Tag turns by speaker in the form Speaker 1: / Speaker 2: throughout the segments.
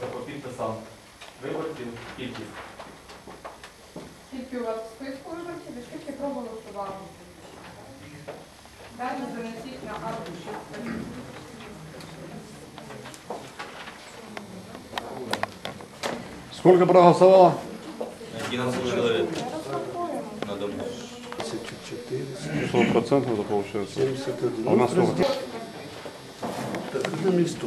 Speaker 1: ласка, по підписам виборців кількість.
Speaker 2: Скільки у вас в списку виборців і скільки проголосували? Далі занесіть на аркуші.
Speaker 3: Сколько проголосовало?
Speaker 1: 11 чоловік на дому.
Speaker 3: 100 процентов это получается.
Speaker 4: 71.
Speaker 3: А у нас сколько?
Speaker 4: Так, на місто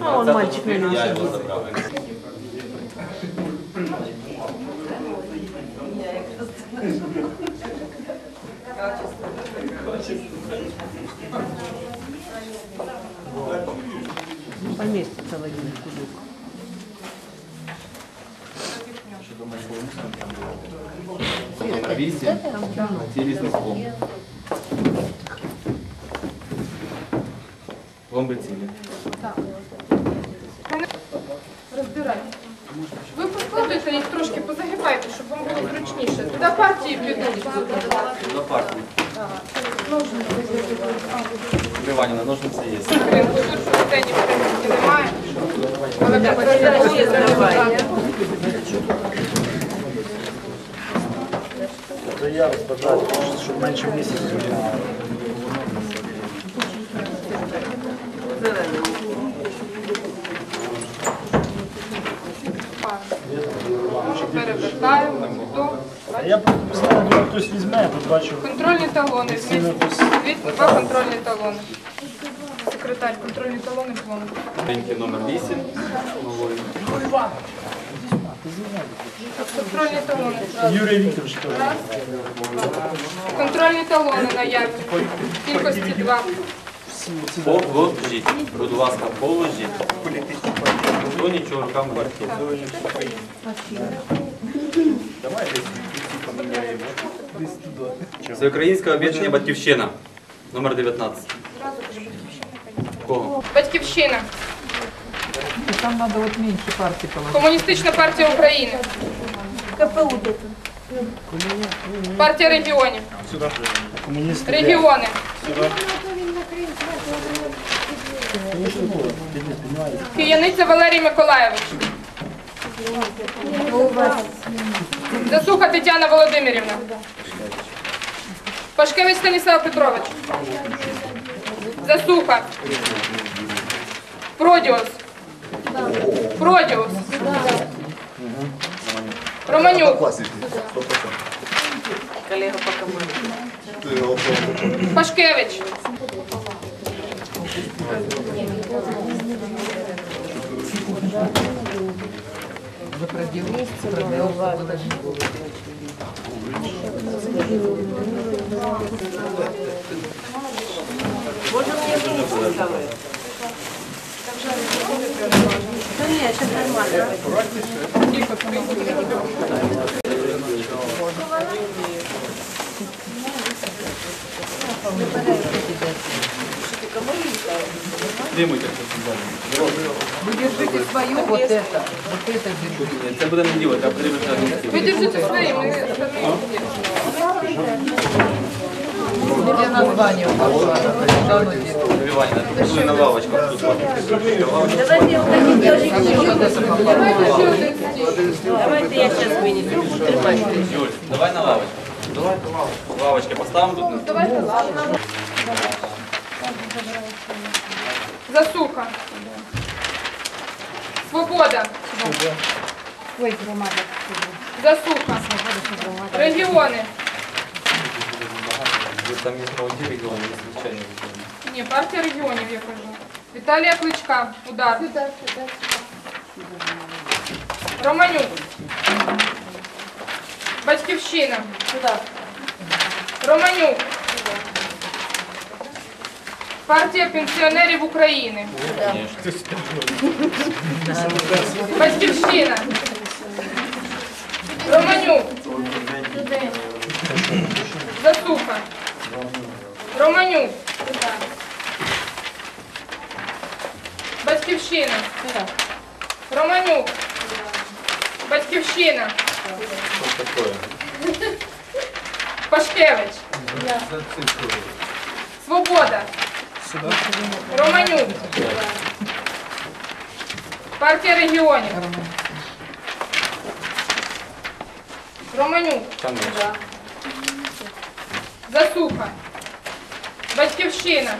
Speaker 5: А он мальчик на
Speaker 1: Я його забрав.
Speaker 5: поместится в один кубик.
Speaker 1: Номер 8. Цілісний слом. Пломби цілі.
Speaker 2: Розбирайте.
Speaker 1: Вбивання, ножниці є.
Speaker 2: Тут в бюлетені в принципі немає. Але
Speaker 4: Заяви щоб менше місяця.
Speaker 2: перевертаємо.
Speaker 4: А я поставив, думаю, хтось візьме, я тут бачу.
Speaker 2: контрольні талони. Два контрольні талони. Секретар, контрольні талони пломби.
Speaker 1: Ринки номер 8. Нової.
Speaker 2: Контрольні талони.
Speaker 4: Юрій Вікторович теж.
Speaker 2: Контрольні талони наявні. Кількості два.
Speaker 1: Положіть. Будь ласка, положіть. Ніхто нічого руками не робить. Всеукраїнське об'єднання Батьківщина. Номер 19. Кого?
Speaker 2: Батьківщина.
Speaker 5: Там надо вот меньше партий положить.
Speaker 2: Комуністична партія України.
Speaker 5: КПУ где-то.
Speaker 2: Партія регіонів.
Speaker 4: комуністи.
Speaker 2: Регіони. Кияниця Валерій Миколаєвич. Засуха Тетяна Володимирівна. Пашкевич Станіслав Петрович. Засуха. Продіус. Продіус. Романюк.
Speaker 5: По.
Speaker 2: Пашкевич.
Speaker 5: Можно мне руку? Да нет, это нормально
Speaker 1: Тримуйте це
Speaker 5: Вы держите свою, вот это, вот это держите.
Speaker 1: Це буде не діло, треба подивитися на місці.
Speaker 2: Ви держите свої, ми
Speaker 5: Где название пошло? Да, ну, где?
Speaker 1: Вбивання. Тут на лавочках. Тут лавочка.
Speaker 5: Давайте я сейчас вынесу. Тримайте.
Speaker 1: Юль, давай на лавочку. Давай на лавочку. Лавочки поставимо тут.
Speaker 2: Засуха. Свобода. Засуха. Регіони.
Speaker 1: Там є правоті регіони, є звичайні регіони.
Speaker 2: Ні, партія регіонів, я кажу. Віталія Кличка. Удар. Романюк. Батьківщина. Романюк. Партія пенсіонерів України. Батьківщина. Романюк. Засуха. Романюк. Батьківщина. Романюк. Батьківщина. Пашкевич. Свобода. Романюк. Партія регіонів. Романюк. Засуха. Батьківщина.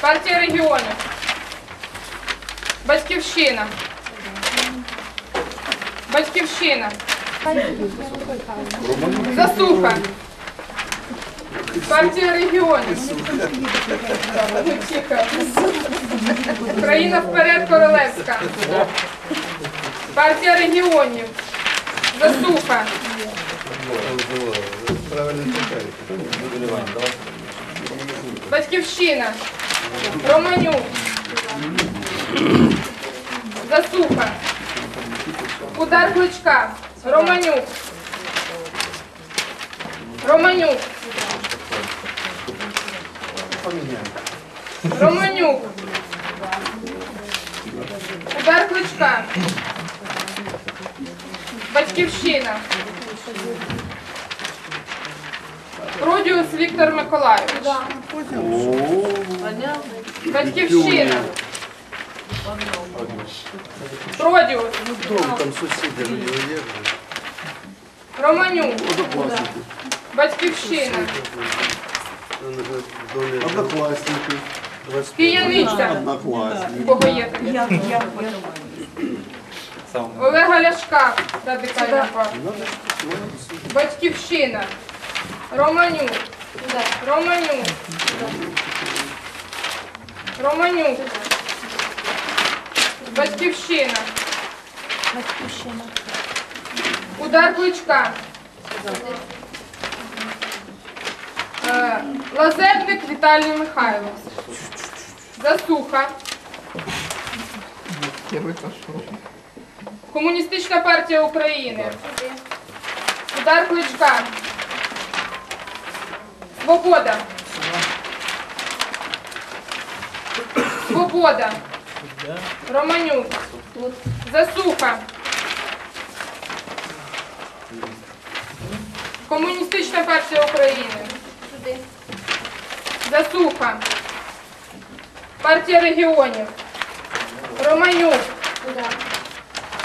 Speaker 2: Партія регіонів. Батьківщина. Батьківщина. Засуха. Партія регіонів. Україна вперед Королевська. Партія регіонів. Засуха. Батьківщина. Романюк. Засуха. Удар кличка. Романюк. Романюк. Романюк. Удар кличка. Батьківщина. Родіус Віктор Миколайович. Батьківщина. Родіус.
Speaker 6: Там сусіди є.
Speaker 2: Романюк. Батьківщина.
Speaker 6: Однокласники.
Speaker 2: П'яниця.
Speaker 6: Однокласники.
Speaker 2: Кого є таке? Олега Ляшка, радикальна партія. Батьківщина. Романюк. Романюк. Романюк. Батьківщина. Удар кличка. Е, Лазебник Віталій Михайлович. Засуха. Комуністична партія України. Удар кличка. Свобода. Свобода. Романюк. Засуха. Комуністична партія України. Засуха. Партія регіонів. Романюк.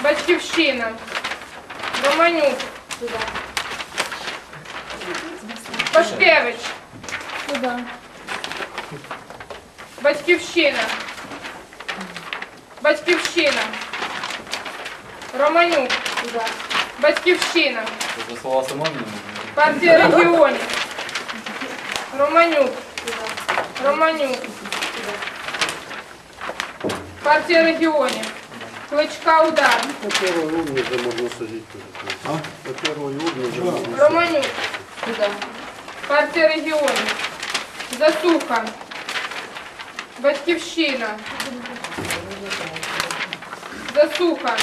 Speaker 2: Батьківщина. Романюк. Пашкевич. Батьківщина. Батьківщина. Романюк. Батьківщина.
Speaker 1: Це слова Симоні?
Speaker 2: Партія регіонів. Романюк. Романюк. Партія регіонів. Кличка удар.
Speaker 6: На первой урне вже можна сидіти. А? На первой урне вже можна
Speaker 2: Романюк. Партія регіонів. Засуха. Батьківщина. Засуха.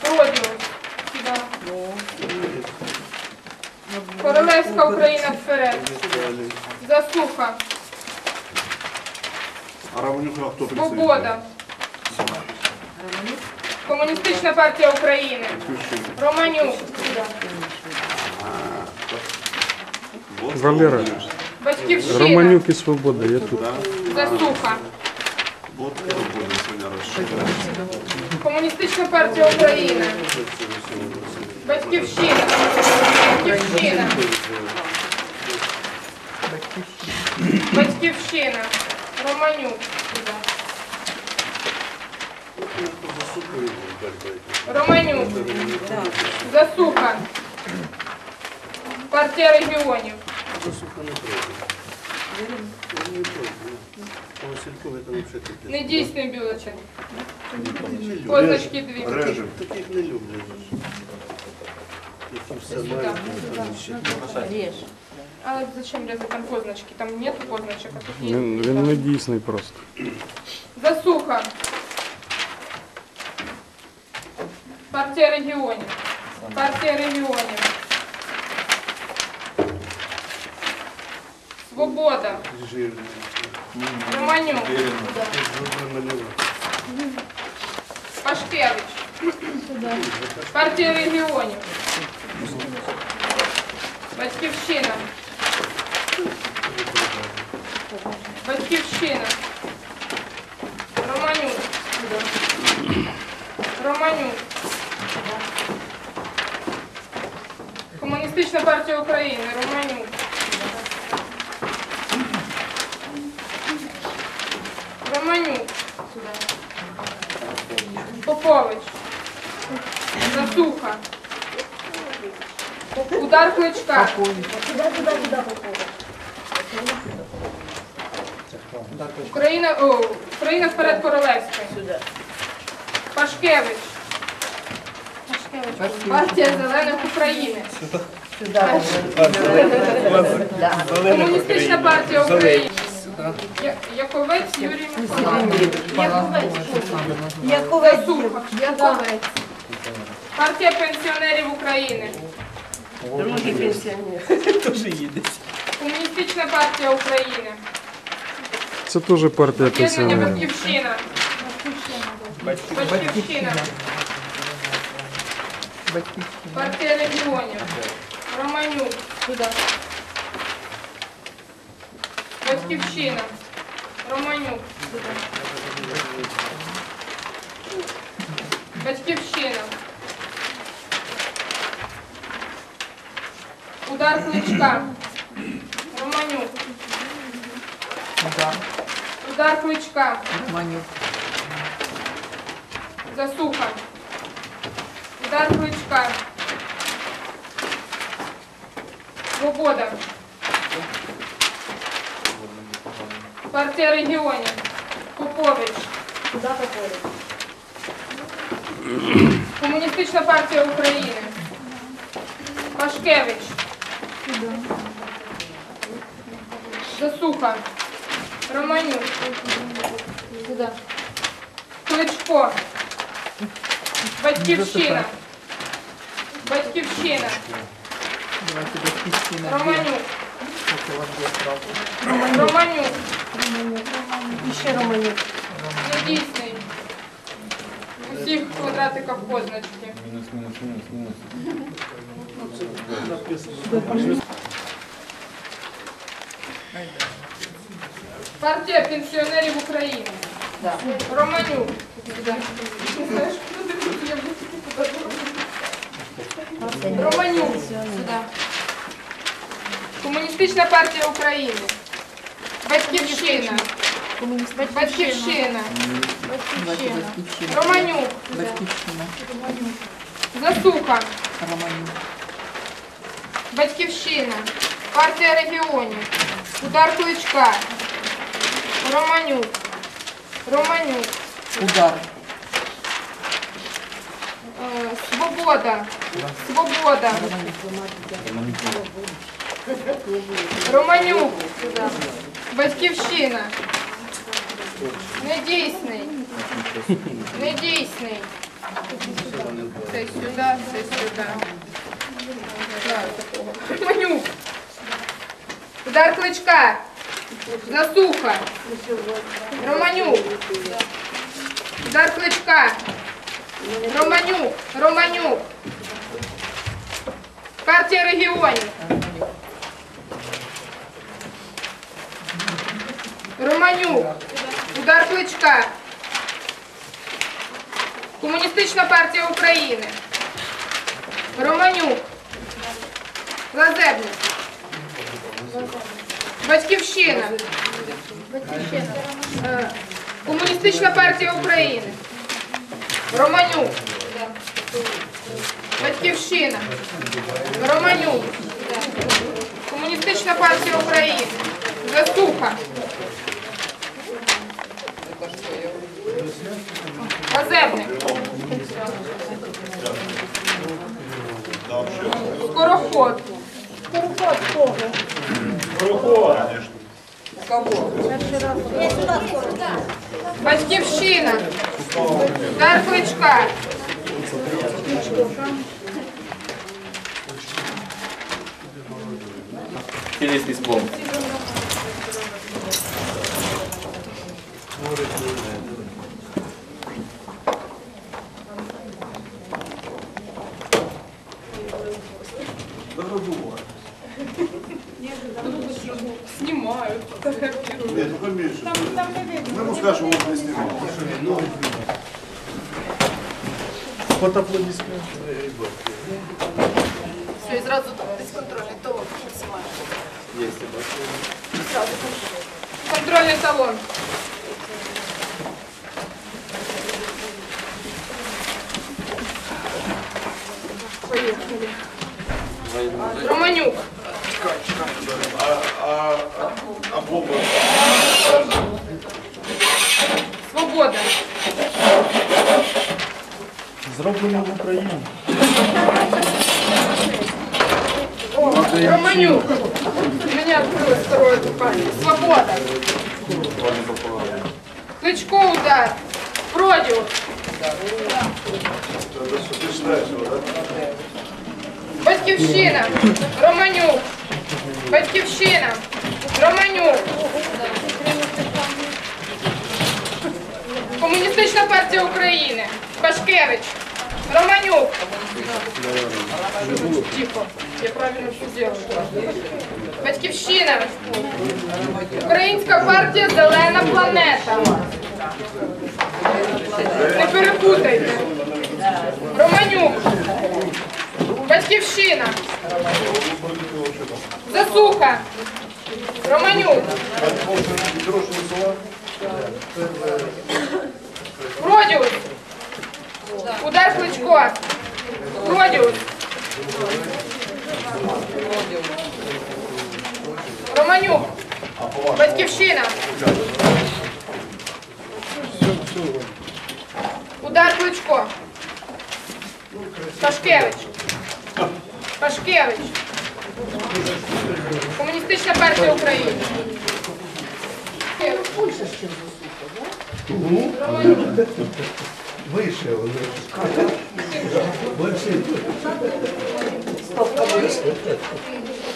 Speaker 2: Продіус. Да. Королевська Україна вперед. Засуха.
Speaker 3: А Романюка хто
Speaker 2: Свобода. Комуністична партія України. Романюк.
Speaker 7: Валера,
Speaker 2: Батьківщина.
Speaker 7: Романюк і Свобода, я тут.
Speaker 2: Засуха. Комуністична партія України. Батьківщина. Батьківщина. Батьківщина. Романюк. Романюк. Засуха. Партія регіонів.
Speaker 6: Там ще таке.
Speaker 2: Недійсний бюлетень. Позначки дві.
Speaker 6: Режем. Таких не люблять. Які все мають.
Speaker 2: А зачем резать там позначки? Там нету позначек, а тут.
Speaker 7: Він, він не дійсний просто.
Speaker 2: Засуха. Партія регіонів. Партія регіонів. Свобода.
Speaker 6: Жирні.
Speaker 2: Романюк.
Speaker 6: Намалювати.
Speaker 2: Пашкевич. Партія регіонів. Батьківщина. Батьківщина. Романюк. Романюк. Комуністична партія України. Романюк. Романюк. Попович. Засуха. Удар кличка. Україна, о, Україна вперед Королевська. Пашкевич. Партія зелених України. Комуністична партія України. Я- Яковець Юрій Михайлович. Засуха.
Speaker 5: Яковець.
Speaker 2: Партія пенсіонерів України. Комуністична партія України.
Speaker 7: Це теж партія
Speaker 2: Об'єднання
Speaker 7: пенсіонерів.
Speaker 2: Батьківщина. Батьківщина. Партія регіонів. Романюк. Батьківщина. Романюк. Батьківщина. Удар кличка. Романюк. Удар кличка.
Speaker 5: Манюк.
Speaker 2: Засуха. Удар кличка. Свобода. Партія регіонів. Попович. Комуністична партія України. Пашкевич. Засуха. Романюк. Кличко. Батьківщина. Батьківщина.
Speaker 5: Давайте
Speaker 2: Романюк.
Speaker 5: Це вам є право.
Speaker 2: Романюк. І ще Романюк. Недійсний. У всіх квадратиках позначки. Партія пенсіонерів України. Романюк. Знаєш, куди ти я буду? Романюк. Комуністична партія України. Батьківщина. Батьківщина.
Speaker 5: Давайте батьківщина.
Speaker 2: Романюк.
Speaker 5: Батьківщина.
Speaker 2: Засуха.
Speaker 5: Романюк.
Speaker 2: Батьківщина. Партія регіонів. Удар кличка. Романюк. Романюк.
Speaker 5: Удар.
Speaker 2: Е, Свобода. Свобода. Романюк. Батьківщина. Недійсний. Недійсний. Це сюди, це сюди. Так, такого. Романюк. Удар кличка. Засуха. Романюк. Удар кличка. Романюк. Романюк. Партія регіонів. Романюк. Удар кличка. Комуністична партія України. Романюк. Лазебник. Батьківщина. Е, Комуністична партія України. Романюк. Батьківщина. Романюк. Комуністична партія України. Засуха. Лазебник. Скороход. Скороход кого?
Speaker 5: Кого?
Speaker 2: Батьківщина. Дар Кличка.
Speaker 1: Цілісний сплом.
Speaker 2: Знімаю,
Speaker 6: Под аплодисменты. Все, и сразу бесконтрольный толок максимально. Есть
Speaker 4: обошло.
Speaker 2: Сразу контрольный талон. Поехали. А, Романюк. Чекай, чекай. А, а, а,
Speaker 6: а Боба.
Speaker 2: Свобода.
Speaker 4: Зроблено в Україні.
Speaker 2: Романюк. У меня открылось второе. Свобода. Кличко удар.
Speaker 6: Так?
Speaker 2: Батьківщина. Романюк. Батьківщина. Романюк. Комуністична партія України. Пашкевич. Романюк. Тихо. Я правильно все делаю. Батьківщина. Українська партія Зелена планета. Не перепутайте. Романюк. Батьківщина. Засуха. Романюк. Продіус. Удар Кличко. Продіус. Романюк. Батьківщина. Удар Кличко. Пашкевич. Пашкевич. Комуністична партія України.
Speaker 6: Вище,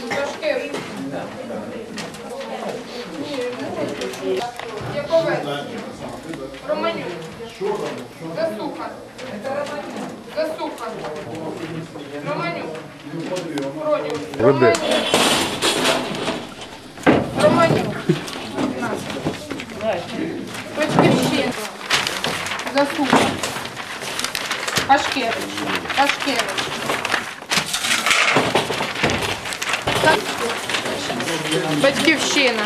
Speaker 2: Пашкевич. Ні, ну, Яковець. Романюк. Засуха. Засуха. Романюк. Продюк.
Speaker 7: Веде.
Speaker 2: Романюк. Батьківщина. Засуха. Пашкевич. Пашкевич. Батьківщина.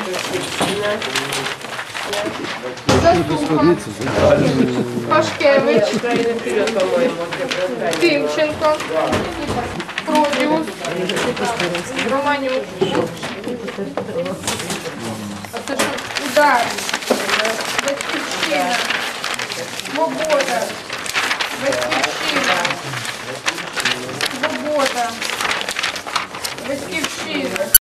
Speaker 2: Засуха. Пашкевич. Тимченко. Продіус. Романюк. А це що? Удар. Батьківщина. Свобода. Батьківщина, свобода, батьківщина.